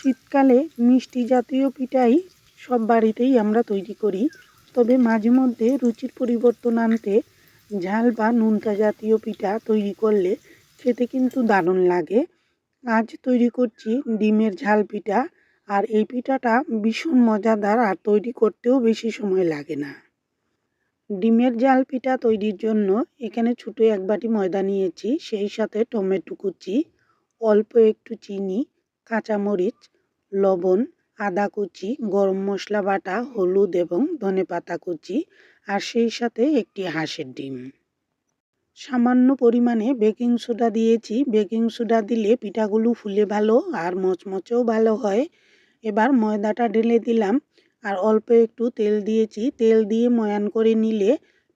শীতকালে মিষ্টি জাতীয় পিঠাই সব বাড়িতেই আমরা তৈরি করি। তবে মাঝে মধ্যে রুচির পরিবর্তন আনতে ঝাল বা নোনতা জাতীয় পিঠা তৈরি করলে খেতে কিন্তু দারুণ লাগে। আজ তৈরি করছি ডিমের ঝাল পিঠা আর এই পিঠাটা ভীষণ মজাদার আর তৈরি করতেও বেশি সময় লাগে না। ডিমের জাল পিঠা তৈরির জন্য এখানে ছোটো এক বাটি ময়দা নিয়েছি, সেই সাথে টমেটো কুচি, অল্প একটু চিনি কাঁচামরিচ, লবণ, আদা কুচি, গরম মশলা বাটা, হলুদ এবং ধনে পাতা কুচি আর সেই সাথে একটি হাঁসের ডিম। সামান্য পরিমাণে বেকিং সোডা দিয়েছি। বেকিং সোডা দিলে পিঠাগুলো ফুলে ভালো আর মচমচেও ভালো হয়। এবার ময়দাটা ঢেলে দিলাম আর অল্প একটু তেল দিয়েছি। তেল দিয়ে ময়ান করে নিলে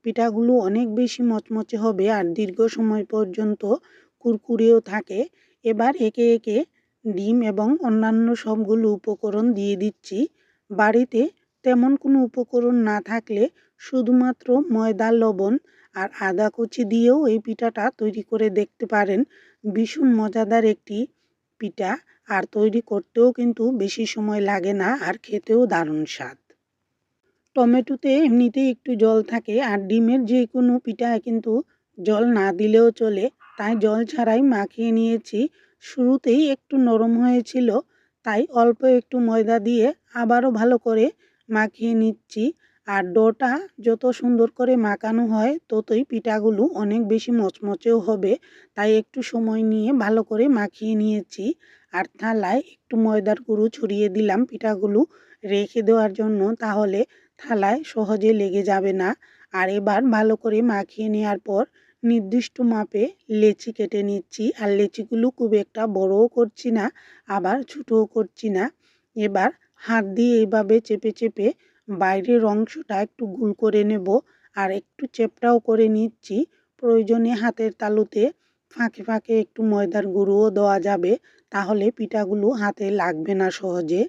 পিঠাগুলো অনেক বেশি মচমচে হবে আর দীর্ঘ সময় পর্যন্ত কুরকুরেও থাকে। এবার একে একে ডিম এবং অন্যান্য সবগুলো উপকরণ দিয়ে দিচ্ছি। বাড়িতে তেমন কোনো উপকরণ না থাকলে শুধুমাত্র ময়দা, লবণ আর আদা কুচি দিয়েও এই পিঠাটা তৈরি করে দেখতে পারেন। ভীষণ মজাদার একটি পিঠা আর তৈরি করতেও কিন্তু বেশি সময় লাগে না আর খেতেও দারুণ স্বাদ। টমেটোতে এমনিতেই একটু জল থাকে আর ডিমের যে কোনো পিঠায় কিন্তু জল না দিলেও চলে। তাই জল ছাড়াই মাখিয়ে নিয়েছি। শুরুতেই একটু নরম হয়েছিল, তাই অল্প একটু ময়দা দিয়ে আবারও ভালো করে মাখিয়ে নিচ্ছি। আর ডোটা যত সুন্দর করে মাখানো হয়, ততই পিঠাগুলো অনেক বেশি মচমচেও হবে, তাই একটু সময় নিয়ে ভালো করে মাখিয়ে নিয়েছি। আর থালায় একটু ময়দার গুঁড়ো ছড়িয়ে দিলাম পিঠাগুলো রেখে দেওয়ার জন্য, তাহলে থালায় সহজে লেগে যাবে না। আর এবার ভালো করে মাখিয়ে নেওয়ার পর নির্দিষ্ট মাপে লেচি কেটে নিচ্ছি। আর লেচিগুলো খুব একটা বড়ও করছি না, আবার ছোটও করছি না। এবার হাত দিয়ে এইভাবে চেপে চেপে বাইরের অংশটা একটু গুল করে নেব আর একটু চেপটাও করে নিচ্ছি। প্রয়োজনে হাতের তালুতে ফাঁকে ফাঁকে একটু ময়দার গুঁড়োও দেওয়া যাবে, তাহলে পিঠাগুলো হাতে লাগবে না সহজে।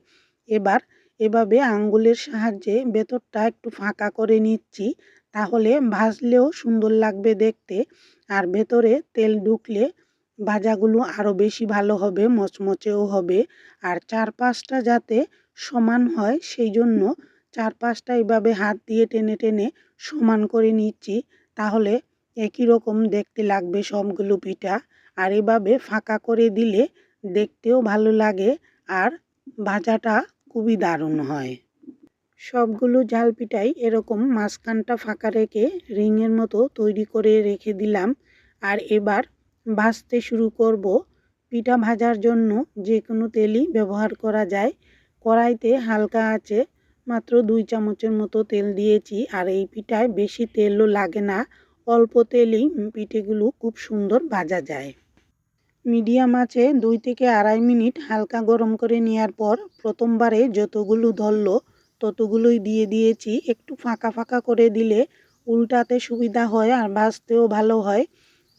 এবার এভাবে আঙ্গুলের সাহায্যে ভেতরটা একটু ফাঁকা করে নিচ্ছি তাহলে ভাজলেও সুন্দর লাগবে দেখতে। আর ভেতরে তেল ঢুকলে ভাজাগুলো আরও বেশি ভালো হবে, মচমচেও হবে। আর চারপাশটা যাতে সমান হয় সেই জন্য চারপাশটা এইভাবে হাত দিয়ে টেনে টেনে সমান করে নিচ্ছি। তাহলে একই রকম দেখতে লাগবে সবগুলো পিঠা। আর এভাবে ফাঁকা করে দিলে দেখতেও ভালো লাগে আর ভাজাটা খুবই দারুণ হয়। সবগুলো জাল পিঠাই এরকম মাঝখানটা ফাঁকা রেখে রিংয়ের মতো তৈরি করে রেখে দিলাম। আর এবার ভাজতে শুরু করব। পিঠা ভাজার জন্য যে কোনো তেলই ব্যবহার করা যায়। কড়াইতে হালকা আছে মাত্র দুই চামচের মতো তেল দিয়েছি। আর এই পিঠায় বেশি তেলও লাগে না। অল্প তেলেই পিঠেগুলো খুব সুন্দর ভাজা যায়। মিডিয়াম আছে দুই থেকে আড়াই মিনিট হালকা গরম করে নেওয়ার পর প্রথমবারে যতগুলো ধরলো ততগুলোই দিয়ে দিয়েছি। একটু ফাঁকা ফাঁকা করে দিলে উল্টাতে সুবিধা হয় আর ভাজতেও ভালো হয়।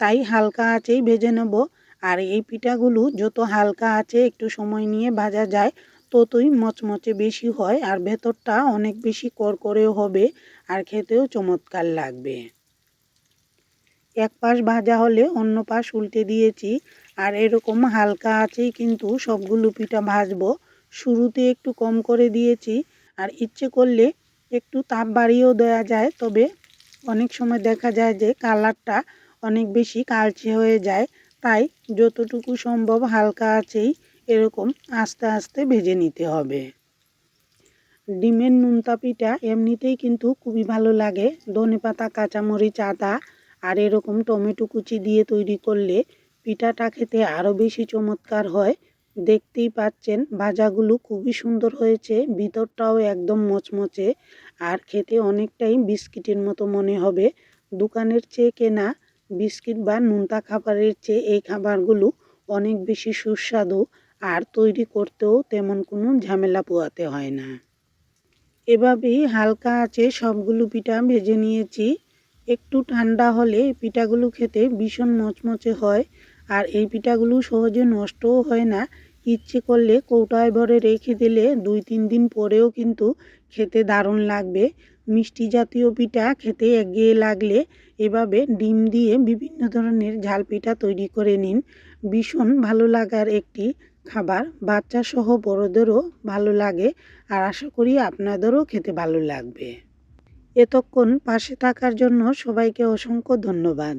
তাই হালকা আঁচেই ভেজে নেব। আর এই পিঠাগুলো যত হালকা আছে, একটু সময় নিয়ে ভাজা যায়, ততই মচমচে বেশি হয় আর ভেতরটা অনেক বেশি করকরেও হবে আর খেতেও চমৎকার লাগবে। এক পাশ ভাজা হলে অন্য পাশ উল্টে দিয়েছি আর এরকম হালকা আছেই কিন্তু সবগুলো পিঠা ভাজবো। শুরুতে একটু কম করে দিয়েছি আর ইচ্ছে করলে একটু তাপ বাড়িয়েও দেওয়া যায়। তবে অনেক সময় দেখা যায় যে কালারটা অনেক বেশি কালচে হয়ে যায়। তাই যতটুকু সম্ভব হালকা আছেই এরকম আস্তে আস্তে ভেজে নিতে হবে। ডিমের নুনতা পিঠা এমনিতেই কিন্তু খুবই ভালো লাগে। ধনে পাতা, কাঁচামরিচ, আদা আর এরকম টমেটো কুচি দিয়ে তৈরি করলে পিঠাটা খেতে আরও বেশি চমৎকার হয়। দেখতেই পাচ্ছেন, ভাজাগুলো খুবই সুন্দর হয়েছে, ভিতরটাও একদম মচমচে, আর খেতে অনেকটাই বিস্কিটের মতো মনে হবে। দোকানের চেয়ে কেনা বিস্কিট বা নোনতা খাবারের চেয়ে এই খাবারগুলো অনেক বেশি সুস্বাদু, আর তৈরি করতেও তেমন কোনো ঝামেলা পোয়াতে হয় না। এভাবেই হালকা আছে সবগুলো পিঠা ভেজে নিয়েছি। একটু ঠান্ডা হলে পিঠাগুলো খেতে ভীষণ মচমচে হয়, আর এই পিঠাগুলো সহজে নষ্টও হয় না ইচ্ছে করলে কৌটায় ভরে রেখে দিলে দুই তিন দিন পরেও কিন্তু খেতে দারুণ লাগবে। মিষ্টি জাতীয় পিঠা খেতে এগিয়ে লাগলে এভাবে ডিম দিয়ে বিভিন্ন ধরনের ঝাল পিঠা তৈরি করে নিন। ভীষণ ভালো লাগার একটি খাবার। বাচ্চা সহ বড়দেরও ভালো লাগে আর আশা করি আপনাদেরও খেতে ভালো লাগবে। এতক্ষণ পাশে থাকার জন্য সবাইকে অসংখ্য ধন্যবাদ।